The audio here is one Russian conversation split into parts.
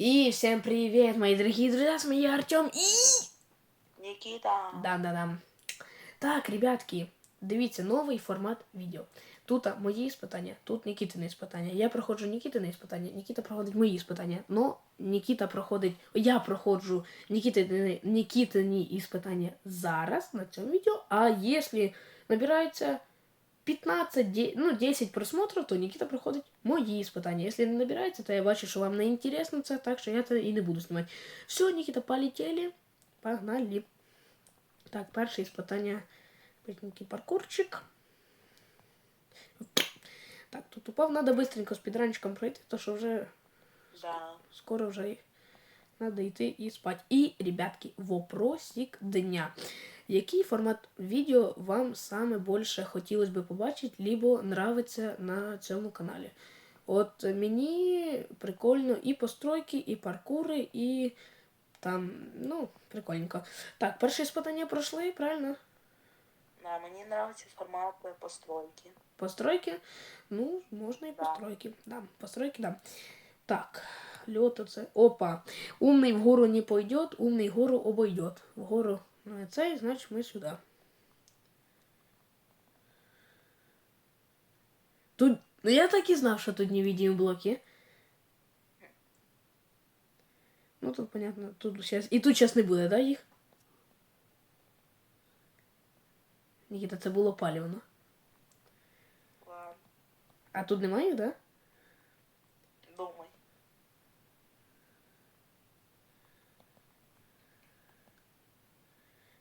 И всем привет, мои дорогие друзья, с вами я Артем и... Никита. Да-да-да. Так, ребятки, дивіться, новий формат відео. Тут а, мої іспитання, тут Нікітине іспитання. Я проходжу Нікітине іспитання, Нікіта проходить мої іспитання. Но Нікіта проходить. Я проходжу Нікітині, Нікітині іспитання зараз на цьому відео. А якщо набирається 15, де- ну, 10 просмотрів, то Нікіта проходить мої іспитання. Якщо не набирається, то я бачу, що вам не інтересно це, так що я це і не буду знімати. Все, Нікіта, полетели. Погнали. Так, перше іспитання. Быстренький паркурчик. Так, тут упав. Надо быстренько спідранчиком пройти, то що вже Да. скоро вже надо йти і спати. І, ребятки, вопросик дня. Який формат відео вам саме більше хотілося б побачити, либо нравиться на цьому каналі? От мені прикольно і постройки, і паркури, і там, ну, прикольненько. Так, перші іспитання пройшли, правильно? Да, мені нравится формат постройки. Постройки? Ну, можна і Да. постройки. Да, постройки, да. Так, льот оце. Опа. Умний вгору не пойдет, умний гору обойдет. Вгору ну, цей, значить ми сюди. Тут. Ну я так і знав, що тут невидимі блоки. Ну тут понятно, тут сейчас. І тут зараз не буде, да, їх? Нікіта, це було палівно. Ладно, А тут немає їх, да?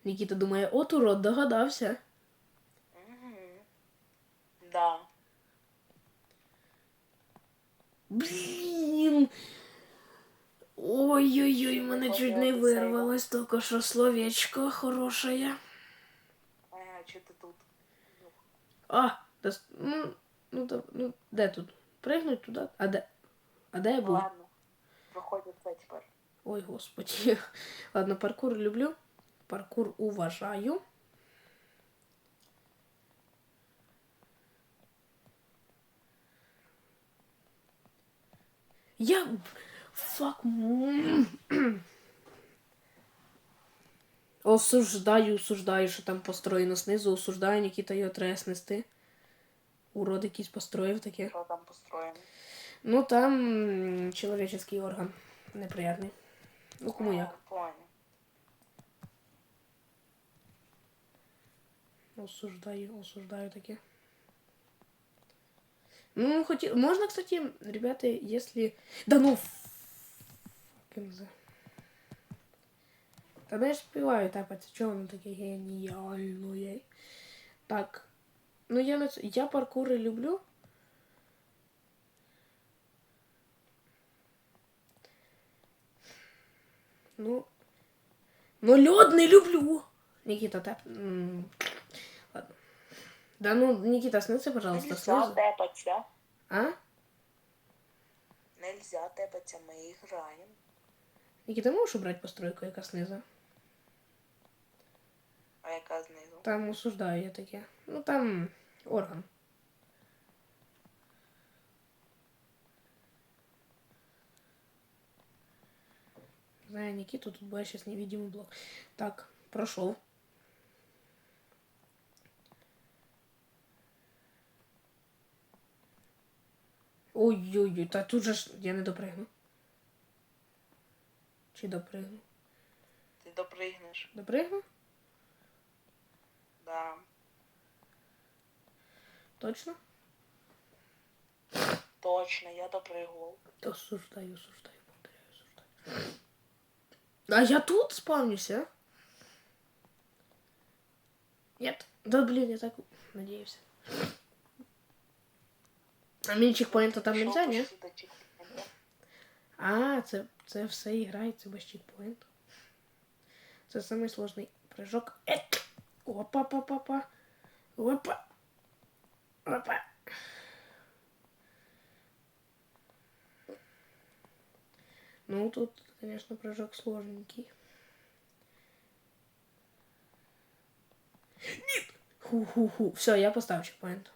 Нікіта думає, от урод, догадався. Да. Блін. Ой-ой-ой, мене чуть не вирвалось тільки що словечко хороше. А, чи ти тут? А, да, ну, ну, да, ну, де тут? Пригнуть туди? А де? А де я був? Ладно. Проходить це тепер. Ой, господи. Ладно, паркур люблю. Паркур уважаю. Я... Фак. Осуждаю, осуждаю, що там построєно знизу, осуждаю, Нікіта його треба снести. Урод якийсь построїв таке. Що там построєно? Ну там м, человеческий орган. Неприятний. Ну кому як. Осуждаю, осуждаю таке. Ну, хоть... Можно, кстати, ребята, если... Да ну... fucking за- Та не ж співаю тапати, чого воно таке геніальне. Так. Ну я Я паркури люблю. Ну. Ну лед не люблю. Никита, тап. Да ну, Никита, снится, пожалуйста, Нельзя снизу. тепатися. А? Нельзя тепатися, ми граємо. Никита, можешь убрать постройку, яка снизу? А яка знизу? Там осуждаю я таке. Ну там орган. Знаю Никиту, тут будет сейчас невидимый блок. Так, прошел. Ой-ой-ой, та тут же ж я не допригну. Чи допригну? Ти допригнеш. Допригну? Да. Точно? Точно, я допригував. Осуждаю, осуждаю, повторяю, осуждаю. А я тут спавнюсь, а? Нет. Да блин, я так надеюсь. А мені чекпоінта там Що нельзя, ні? почти до чекпоінта? А, це, це все і грається без чекпоінту. Це самий сложний прыжок. Ек! Опа, па, па, па. Опа. Опа. Ну, тут, конечно, прыжок сложненький. Нет! Ху-ху-ху. Все, я поставил чекпоинт.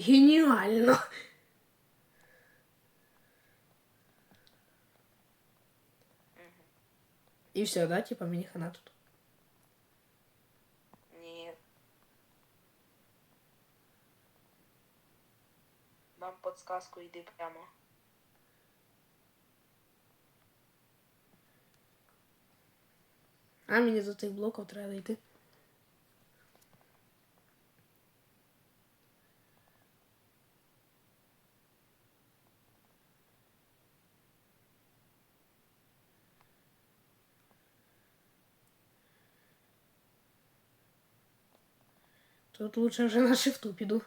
Геніально. І все, да, типа мені хана тут. Ні. Дам подсказку, йди прямо. А мені до тих блоків треба йти. Тут лучше вже на шифту піду.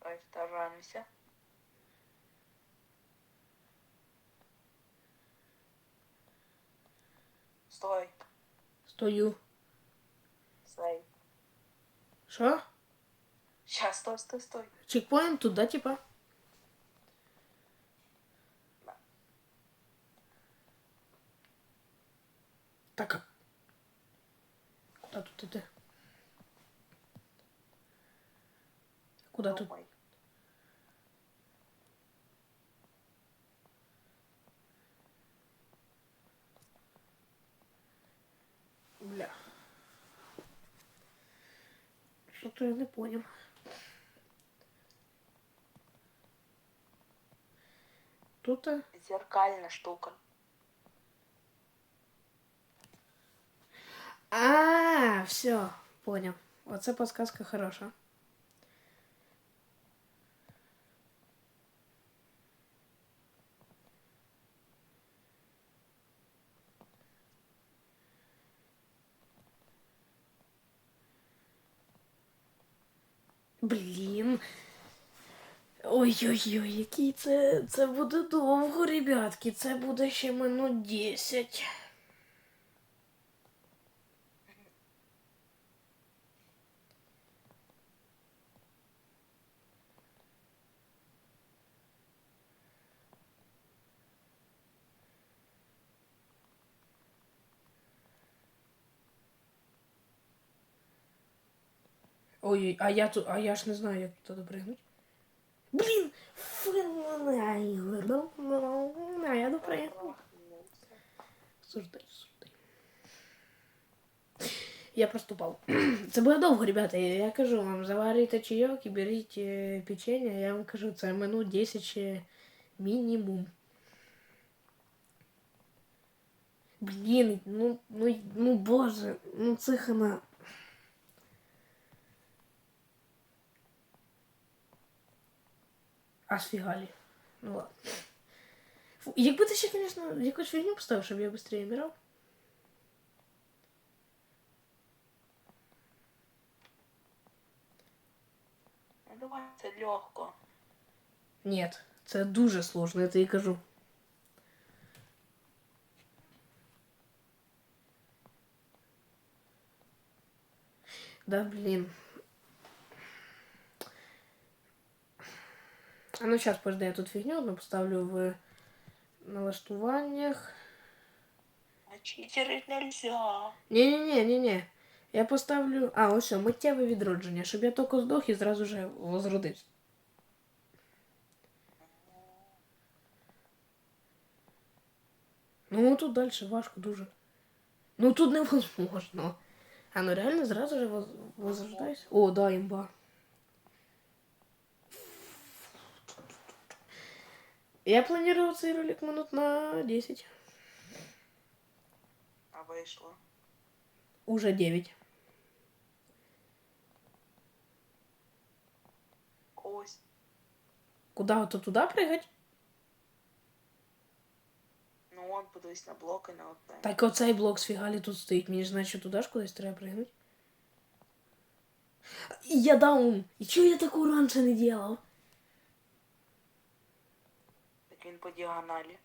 Давай вторгаемся. Стой, Стою. стой. Що? Сейчас, стой, стой, стой. Чекпоінт тут, да, типа? Да. Так. а Іти? Куда тут? Бля. Что-то я не понял. Тут а, Зеркальная штука. А, все, понял. Оце подсказка хороша. Блін. Ой-ой-ой, який це. Це буде довго, ребятки. Це буде ще минут 10. Ой, а я тут, а я ж не знаю, як туди пригнути. Блін! А я допригну. Суждай, суждай. Я просто упав. Це буде довго, ребята. Я кажу вам, заварюйте чайок і беріть е, печення. Я вам кажу, це минут 10 ще мінімум. Блін, ну, ну, ну боже, ну це хана. А сфігалі. Ну ладно. Фу, якби ти ще, звісно, якусь фігню поставив, щоб я швидше вмирав. Ну давай, це легко. Ні, це дуже сложно, я тобі кажу. Да, блин. А ну сейчас, подожди, я тут фигню одну поставлю в налаштуваннях. А читерить нельзя. Ні-ні-ні-ні-ні. Я поставлю. А, ось що, миттєве відродження, щоб я тільки здох і зразу же возродився. Ну тут далі важко дуже. Ну тут невозможно. А ну реально зразу же воз... возрождайся. О, да, імба. Я планировал цей ролик минут на 10. А вийшло. Уже 9. Ось. Куда то туда прыгать? Ну от подивись на блоки на одне. Так оцей блок з фігалі тут стоїть. Мені ж значить туди ж кудись треба пригнути. Я даун. І чого я таку раніше не делав? він по діагоналі.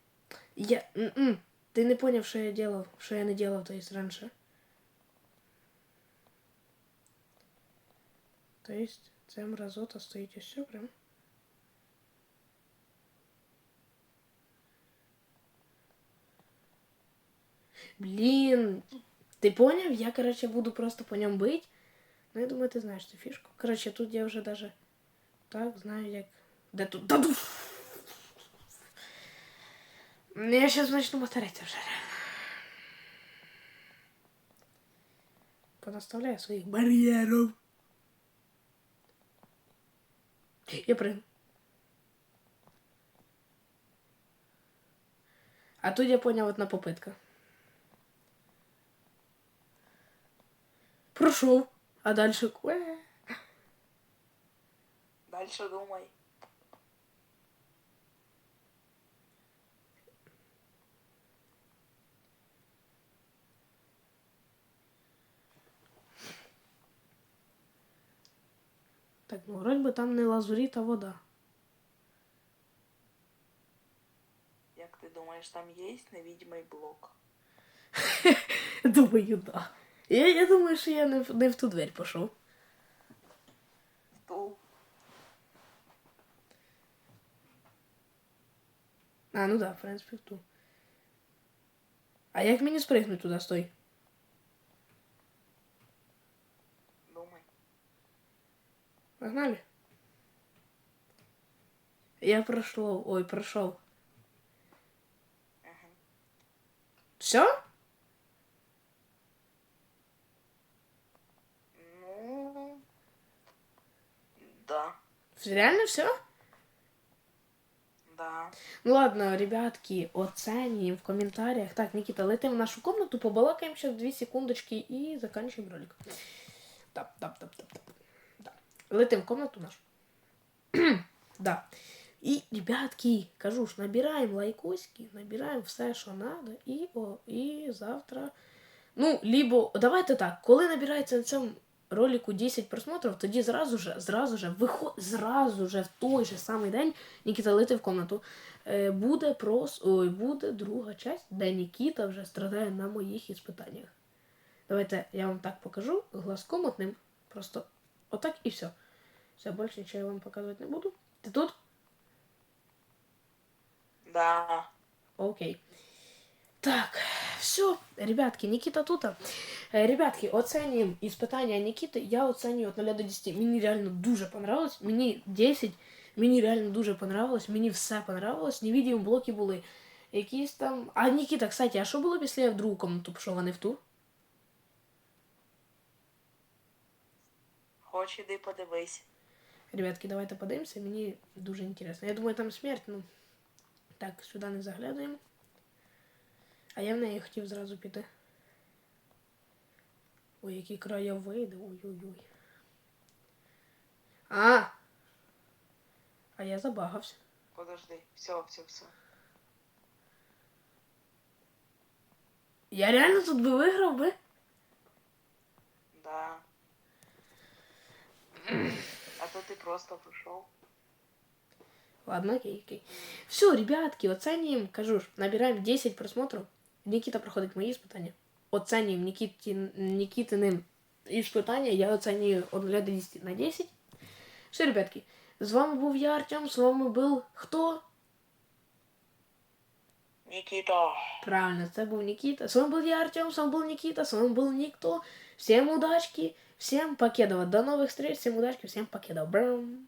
Я. М-м. Ти не поняв, що я делав, що я не делав, то есть раніше. То есть це мразота стоїть ось все прям. Блін, Ти поняв? Я, короче, буду просто по ньому бить. Ну, я думаю, ти знаєш цю фішку. Короче, тут я вже даже так знаю, як. Де тут? Да, ду- Я сейчас начну моториться вже. Понаставляю своїх бар'єрів. Я прыгну. А тут я понял одна попытка. Прошел. А дальше... Уэ. Дальше думай. Так, ну вроде бы там не лазурит, а вода. Як ти думаєш, там є невидимий блок? Думаю, да. Я, я думаю, що я не, в- не в ту дверь пішов. Ту. А, ну да, в принципі, в ту. А як мені спригнути туди, стой? Погнали. Я пройшов. Ой, пройшов. Угу. Все? Ну. Да. Реально все? Да. Ну ладно, ребятки, оценим в комментариях. Так, Никита, летим в нашу комнату, побалакаем сейчас две секундочки и заканчиваем ролик. Тап, Летим в комнату нашу. да. І, ребятки, кажу ж, набираємо лайкосики, набираємо все, що надо, і, о, і завтра. Ну, либо, давайте так, коли набирається на цьому ролику 10 просмотрів, тоді зразу же, зразу же, виход, зразу же в той же самий день Нікіта летить в комнату. Е, буде прос... Ой, буде друга часть, де Нікіта вже страдає на моїх іспитаннях. Давайте я вам так покажу глазком одним. Просто отак і все. Все, більше нічого я вам показувати не буду. Ти тут? Да. Окей. Так, все, ребятки, Никита тут. Е, Ребятки, оценюємо іспитання Нікіти. Я оценюю від 0 до 10. Мені реально дуже понравилось. Мені 10. Мені реально дуже понравилось. Мені все понравилось. Невидимі блоки були. Якісь там. А Нікіта, кстати, а що було, якщо я в другу комнату пішов, а не в ту? Хоч іди подивись. Ребятки, давайте подивимося. Мені дуже інтересно. Я думаю, там смерть, ну. Так, сюди не заглядаємо. А я в неї хотів зразу піти. Ой, які краєвиди. Ой-ой-ой. А! А я забагався. Подожди. Все, все, все. Я реально тут би виграв би? Да. А то ти просто прийшов. Ладно, окей, окей. Все, ребятки, оценюємо, кажу ж, набираємо 10 просмотрів. Нікіта проходить мої іспитання. Оценюємо Нікіті, Нікітиним іспитання. Я оцінюю від 0 до 10 на 10. Все, ребятки, з вами був я, Артем, з вами був хто? Нікіта. Правильно, це був Нікіта. З вами був я, Артем, з вами був Нікіта, з вами був Ніхто. Всем удачки, всем покедова. До новых встреч, всем удачки, всем покедова. Брам.